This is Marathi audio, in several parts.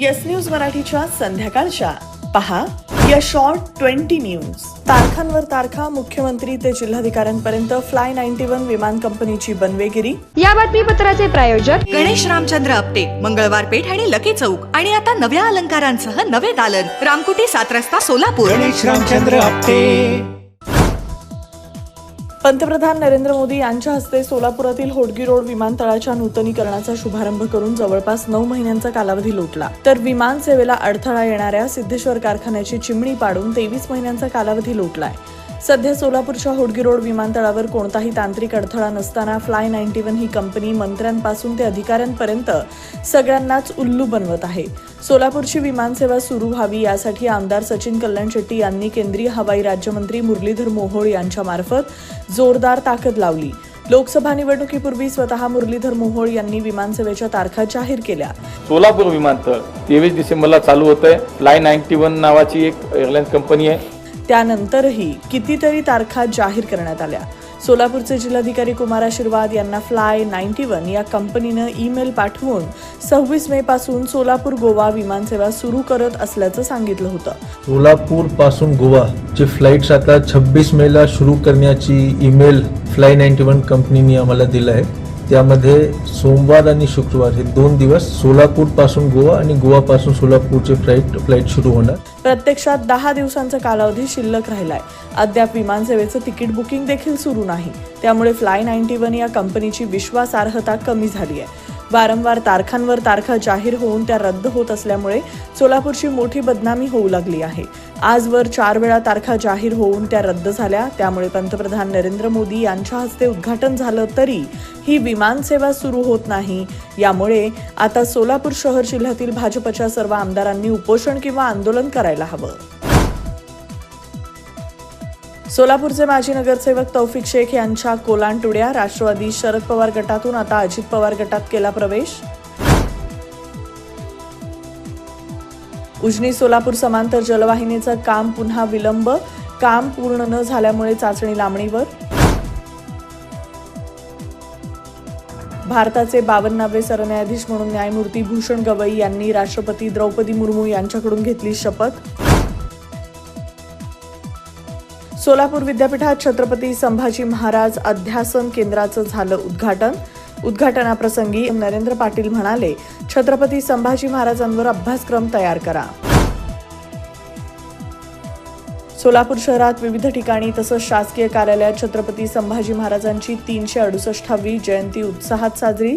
येस न्यूज मराठीच्या संध्याकाळच्या. पहा या शॉर्ट ट्वेंटी न्यूज तारखांवर तारखा मुख्यमंत्री ते जिल्हाधिकाऱ्यांपर्यंत फ्लाय नाईन्टी वन विमान कंपनीची बनवेगिरी. या बातमीपत्राचे प्रायोजक गणेश रामचंद्र आपटे मंगळवार पेठ आणि लकी चौक. आणि आता नव्या अलंकारांसह नवे दालन. रामकुटी सात रस्ता सोलापूर. गणेश रामचंद्र आपटे. पंतप्रधान नरेंद्र मोदी यांच्या हस्ते सोलापुरातील होडगी रोड विमानतळाच्या नूतनीकरणाचा शुभारंभ करून जवळपास नऊ महिन्यांचा कालावधी लोटला. तर विमान सेवेला अडथळा येणाऱ्या सिद्धेश्वर कारखान्याची चिमणी पाडून तेवीस महिन्यांचा कालावधी लोटलाय. सध्या सोलापूरच्या होडगी रोड विमानतळावर कोणताही तांत्रिक अडथळा नसताना फ्लाय नाईन्टी वन ही कंपनी मंत्र्यांपासून ते अधिकाऱ्यांपर्यंत सगळ्यांनाच उल्लू बनवत आहे. सोलापूरची विमानसेवा सुरू व्हावी यासाठी आमदार सचिन कल्याण शेट्टी यांनी केंद्रीय हवाई राज्यमंत्री मुरलीधर मोहोळ यांच्यामार्फत जोरदार ताकद लावली. लोकसभा निवडणुकीपूर्वी स्वतः मुरलीधर मोहोळ यांनी विमानसेवेच्या तारखा जाहीर केल्या. सोलापूर विमानतळ तेवीस डिसेंबरला चालू होत आहे फ्लाय नाईन्टी वन नावाची एक एअरलाईन्स कंपनी आहे. त्यानंतरही कितीतरी तारखा जाहीर करण्यात आल्या. सोलापूरचे जिल्हाधिकारी कुमार आशीर्वाद यांना फ्लाय नाईन्टी वन या कंपनीनं ईमेल पाठवून सव्वीस मे पासून सोलापूर गोवा विमानसेवा सुरू करत असल्याचं सांगितलं होतं. सोलापूरपासून गोवा चे फ्लाईट आता छब्बीस मेला सुरू करण्याची ईमेल फ्लाय नाईन्टी वन कंपनीने आम्हाला दिलं आहे. त्यामध्ये सोमवार आणि शुक्रवार हे दोन दिवस सोलापूरपासून गोवा आणि गोवा पासून सोलापूरचे फ्लाईट फ्लाईट सुरू होणार. प्रत्यक्षात दहा दिवसांचा कालावधी शिल्लक राहिलाय. अद्याप विमानसेवेचं तिकीट बुकिंग देखील सुरू नाही. त्यामुळे फ्लाय नाईन्टी वन या कंपनीची विश्वासार्हता कमी झाली आहे वारंवार तारखांवर तारखा जाहीर होऊन त्या रद्द होत असल्यामुळे सोलापूरची मोठी बदनामी होऊ लागली आहे. आजवर चार वेळा तारखा जाहीर होऊन त्या रद्द झाल्या. त्यामुळे पंतप्रधान नरेंद्र मोदी यांच्या हस्ते उद्घाटन झालं तरी ही विमानसेवा सुरू होत नाही. यामुळे आता सोलापूर शहर जिल्ह्यातील भाजपच्या सर्व आमदारांनी उपोषण किंवा आंदोलन करायला हवं. सोलापूरचे माजी नगरसेवक तौफिक शेख यांच्या कोलांटुड्या राष्ट्रवादी शरद पवार गटातून आता अजित पवार गटात केला प्रवेश. उजनी सोलापूर समांतर जलवाहिनीचं काम पुन्हा विलंब काम पूर्ण न झाल्यामुळे चाचणी लांबणीवर. भारताचे बावन्नावे सरन्यायाधीश म्हणून न्यायमूर्ती भूषण गवई यांनी राष्ट्रपती द्रौपदी मुर्मू यांच्याकडून घेतली शपथ. सोलापूर विद्यापीठात छत्रपती संभाजी महाराज अध्यासन केंद्राचं झालं उद्घाटन. उद्घाटनाप्रसंगी नरेंद्र पाटील म्हणाले छत्रपती संभाजी महाराजांवर अभ्यासक्रम तयार करा. सोलापूर शहरात विविध ठिकाणी तसंच शासकीय कार्यालयात छत्रपती संभाजी महाराजांची तीनशे अडुसष्टावी जयंती उत्साहात साजरी.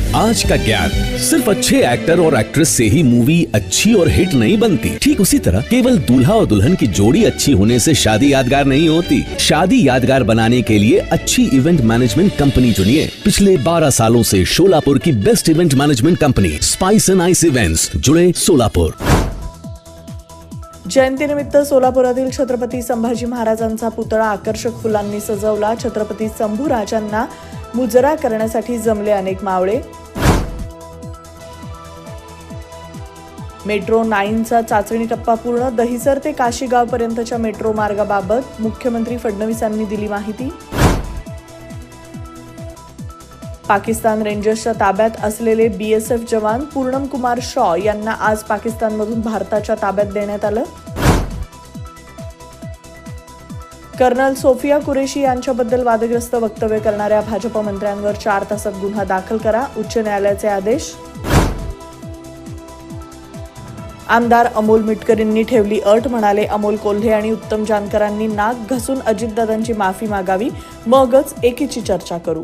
आज का ज्ञान सिर्फ़ अच्छे एक्टर और एक्ट्रेस से ही मूवी अच्छी और हिट नहीं बनती। ठीक उसी तरह केवल दूल्हा और दुल्हन की जोड़ी अच्छी होने से शादी यादगार नहीं होती। शादी यादगार बनाने के लिए अच्छी इवेंट मैनेजमेंट कंपनी चुनिए। पिछले 12 सालों से शोलापुर की best event management company spice and ice events जुड़े सोलापुर जयंतीनिमित्त सोलापुरातील छत्रपती संभाजी महाराजांचा पुतळा आकर्षक फुलांनी सजवला छत्रपती शंभू राजांना मुजरा करण्यासाठी जमले अनेक मावळे. मेट्रो नाईनचा चाचणी टप्पा पूर्ण दहिसर ते काशीगावपर्यंतच्या मेट्रो मार्गाबाबत मुख्यमंत्री फडणवीसांनी दिली माहिती. पाकिस्तान रेंजर्सच्या ताब्यात असलेले बीएसएफ जवान पूर्णम कुमार शॉ यांना आज पाकिस्तानमधून भारताच्या ताब्यात देण्यात आलं. कर्नल सोफिया कुरेशी यांच्याबद्दल वादग्रस्त वक्तव्य करणाऱ्या भाजप मंत्र्यांवर चार तासात गुन्हा दाखल करा उच्च न्यायालयाचे आदेश. आमदार अमोल मिटकरींनी ठेवली अट म्हणाले अमोल कोल्हे आणि उत्तम जानकरांनी नाक घसून अजितदादांची माफी मागावी मगच एकीची चर्चा करू.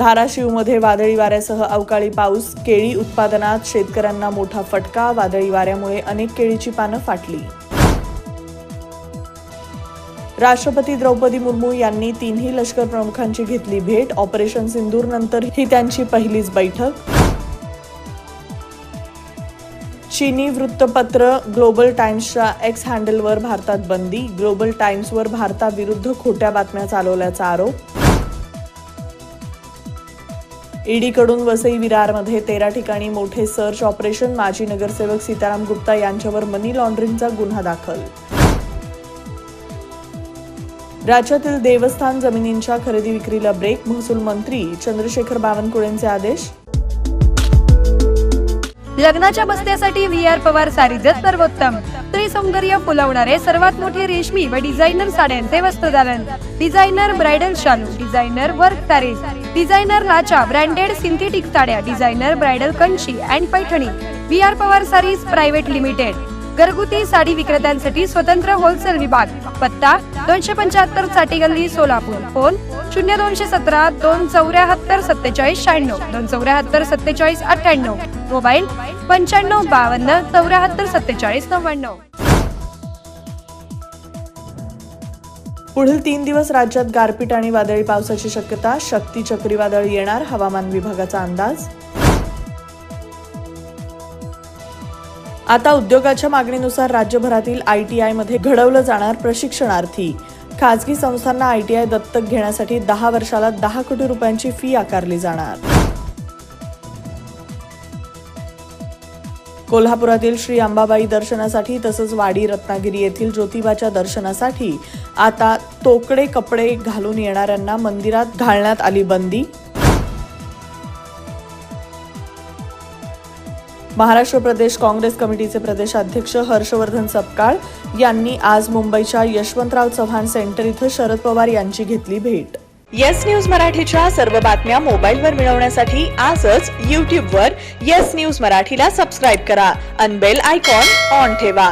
धाराशिवमध्ये वादळी वाऱ्यासह अवकाळी पाऊस केळी उत्पादनात शेतकऱ्यांना मोठा फटका वादळी वाऱ्यामुळे अनेक केळीची पानं फाटली. राष्ट्रपती द्रौपदी मुर्मू यांनी तिन्ही लष्कर प्रमुखांची घेतली भेट. ऑपरेशन सिंदूर नंतर ही त्यांची पहिलीच बैठक. चीनी वृत्तपत्र ग्लोबल टाइम्सच्या एक्स हँडलवर भारतात बंदी. ग्लोबल टाइम्सवर भारताविरुद्ध खोट्या बातम्या चालवल्याचा आरोप. ईडीकडून वसई विरारमध्ये तेरा ठिकाणी मोठे सर्च ऑपरेशन. माजी नगरसेवक सीताराम गुप्ता यांच्यावर मनी लॉन्ड्रिंगचा गुन्हा दाखल. राज्यातील देवस्थान जमिनींच्या खरेदी विक्रीला ब्रेक महसूल मंत्री चंद्रशेखर बावनकुळेंचे आदेश. लग्नाच्या बस्त्यासाठी व्ही आर पवार सारीजच सर्वोत्तम. स्त्री सौंदर्य फुलवणारे सर्वात मोठे रेशमी व डिझायनर साड्यांचे वस्त्रदालन डिझायनर ब्रायडल शालू डिझायनर वर्क तारे डिझायनर लाचा ब्रँडेड सिंथेटिक साड्या designer bridal Kanchi and Paithani. V R Pawar sarees private limited. घरगुती साडी विक्रेत्यांसाठी स्वतंत्र होलसेल विभाग. पत्ता दोनशे पंच्याहत्तरसाठी गल्ली सोलापूर. फोन शून्य दोनशे सतरा दोन चौऱ्याहत्तर सत्तेचाळीस शहाण्णव. दोन चौऱ्याहत्तर सत्तेचाळीस अठ्ठ्याण्णव. मोबाईल पंच्याण्णव बावन्न चौऱ्याहत्तर सत्तेचाळीस नव्याण्णव. पुढील तीन दिवस राज्यात गारपीट आणि वादळी पावसाची शक्यता शक्ती चक्रीवादळ येणार हवामान विभागाचा अंदाज? आता उद्योगाच्या मागणीनुसार राज्यभरातील आय टी आयमध्ये घडवलं जाणार प्रशिक्षणार्थी. खाजगी संस्थांना आय टी आय दत्तक घेण्यासाठी दहा वर्षाला दहा कोटी रुपयांची फी आकारली जाणार. कोल्हापुरातील श्री अंबाबाई दर्शनासाठी तसंच वाडी रत्नागिरी येथील ज्योतिबाच्या दर्शनासाठी आता तोकडे कपडे घालून येणाऱ्यांना मंदिरात घालण्यात आली बंदी. महाराष्ट्र प्रदेश काँग्रेस कमिटीचे प्रदेशाध्यक्ष हर्षवर्धन सपकाळ यांनी आज मुंबईच्या यशवंतराव चव्हाण सेंटर इथं शरद पवार यांची घेतली भेट. येस न्यूज मराठीच्या सर्व बातम्या मोबाईलवर मिळवण्यासाठी आजच यूट्यूबवर येस न्यूज मराठीला सबस्क्राईब करा. अनबेल आयकॉन ऑन ठेवा.